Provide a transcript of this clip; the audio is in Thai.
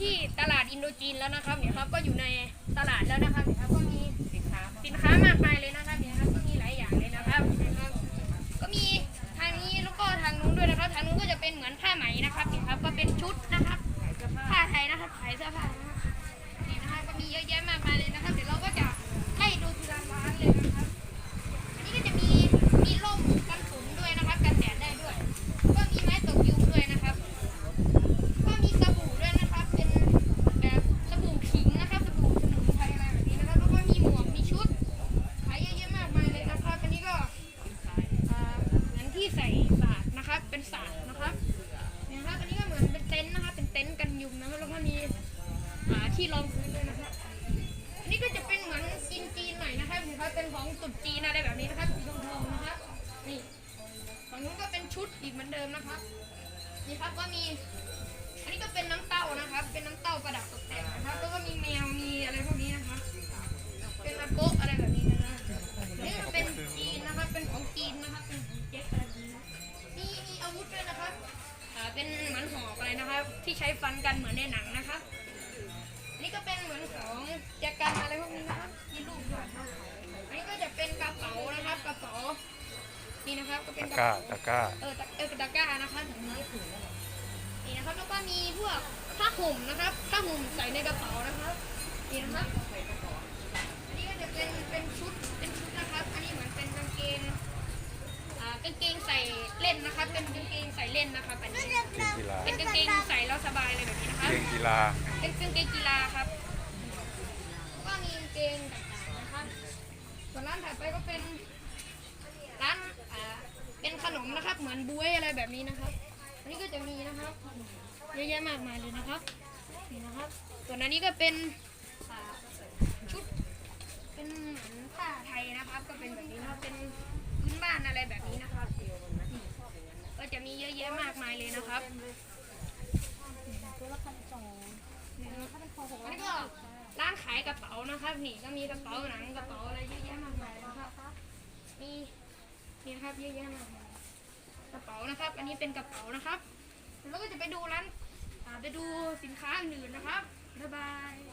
ที่ตลาดอินโดจีนแล้วนะครับเนี่ยครับก็อยู่ในตลาดแล้วนะครับเนี่ยครับก็มีสินค้า ที่ใส่สาดนะครับ เป็นสาดนะครับนี่ยนะครับ อันนี้ก็เหมือนเป็นเต็นท์นะครับ เป็นเต็นท์กันยุงนะแล้วก็มีอ่าที่รองพื้นด้วยนะครับอันนี้ก็จะเป็นเหมือนจีนจีนหน่อยนะครับนี่ครับเป็นของตรุษจีนอะไรแบบนี้นะครับสีทองๆนะครับ นี่ฝั่งนู้นก็เป็นชุดอีกเหมือนเดิมนะครับ นี่ครับก็มี อันนี้ก็เป็นน้ำเต้านะครับ เป็นน้ำเต้าประดับตกแต่งนะครับ แล้วก็มี เป็นเหมือนหอกอะไรนะครับ ที่ใช้ฟันกันเหมือนในหนังนะครับอันนี้ก็เป็นเหมือนของแจกันอะไรพวกนี้นะครับมีรูปด้วยครับอันนี้ก็จะเป็นกระเป๋านะครับกระเป๋านี่นะครับก็เป็นตะกระกร้าเป๋าตะกร้าเออตะเออตะกร้านะคะถึงนี้นี่นะครับแล้วก็มีพวกผ้าห่มนะครับผ้าห่มใส่ในกระเป๋านะครับนี่นะครับอันนี้ก็จะเป็นเป็นชุด เป็นกางเกงใส่เล่นนะครับอันนี้เกงกีฬาเป็นกางเกงใส่แล้วสบายเลยแบบนี้นะครับเกงกีฬาเป็นกางเกงกีฬาครับ ก็มีกางเกงต่างๆนะครับส่วนร้านถัดไปก็เป็นร้านอ่าเป็นขนมนะครับ เหมือนบวยอะไรแบบนี้นะครับ อันนี้ก็จะมีนะครับเยอะแยะมากมายเลยนะครับนี่นะครับ ส่วนอันนี้ก็เป็นอ่าชุดเป็นเหมือนผ้าไทยนะครับ ก็เป็นแบบนี้นะครับเป็นพื้นบ้านอะไรแบบนี้นะครับนี่ก็จะมีเยอะมากมายเลยนะครับอันนี้ก็ร้านขายกระเป๋านะครับ นี่ก็มีกระเป๋าหนังกระเป๋าอะไรเยอะแยะมากมายนะครับ มีนี่นะครับเยอะแยะมากมายกระเป๋านะครับ อันนี้เป็นกระเป๋านะครับแล้วก็จะไปดูร้านไปดูสินค้าอื่นนะครับบ๊ายบาย